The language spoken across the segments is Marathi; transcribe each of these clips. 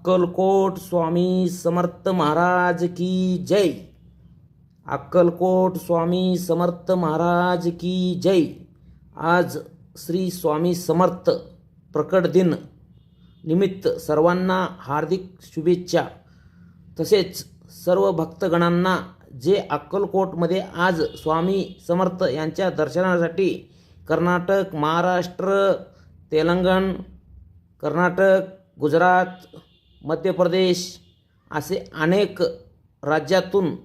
अक्कलकोट स्वामी समर्थ महाराज की जय। अक्कलकोट स्वामी समर्थ महाराज की जय। आज श्री स्वामी समर्थ प्रकट दिन निमित्त सर्वांना हार्दिक शुभेच्छा। तसेच सर्व भक्तगणांना जे अक्कलकोटमध्ये आज स्वामी समर्थ यांच्या दर्शनासाठी कर्नाटक महाराष्ट्र तेलंगण कर्नाटक गुजरात मध्य प्रदेश असे अनेक राज्यातून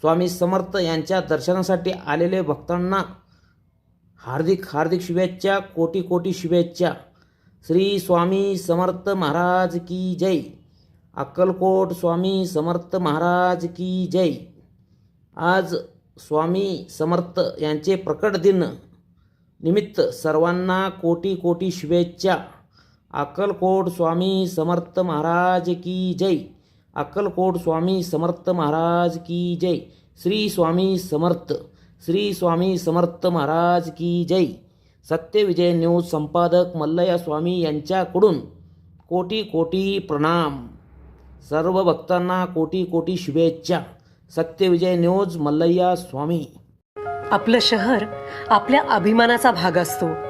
स्वामी समर्थ यांच्या दर्शनासाठी आलेले भक्तांना हार्दिक हार्दिक शुभेच्छा कोटी कोटी शुभेच्छा. श्री स्वामी समर्थ महाराज की जय. अक्कलकोट स्वामी समर्थ महाराज की जय. आज स्वामी समर्थ यांचे प्रकट दिन निमित्त सर्वांना कोटी कोटी शुभेच्छा. अक्कलकोट स्वामी समर्थ महाराज की जय। अक्कलकोट स्वामी समर्थ महाराज की जय। श्री स्वामी समर्थ श्री स्वामी समर्थ महाराज की जय। सत्यविजय न्यूज संपादक मल्लया स्वामी यांच्याकडून कोटी कोटी प्रणाम। सर्व भक्तांना कोटी कोटी शुभेच्छा। सत्यविजय न्यूज मल्लय्या स्वामी। आपलं शहर आपल्या अभिमानाचा भाग असतो.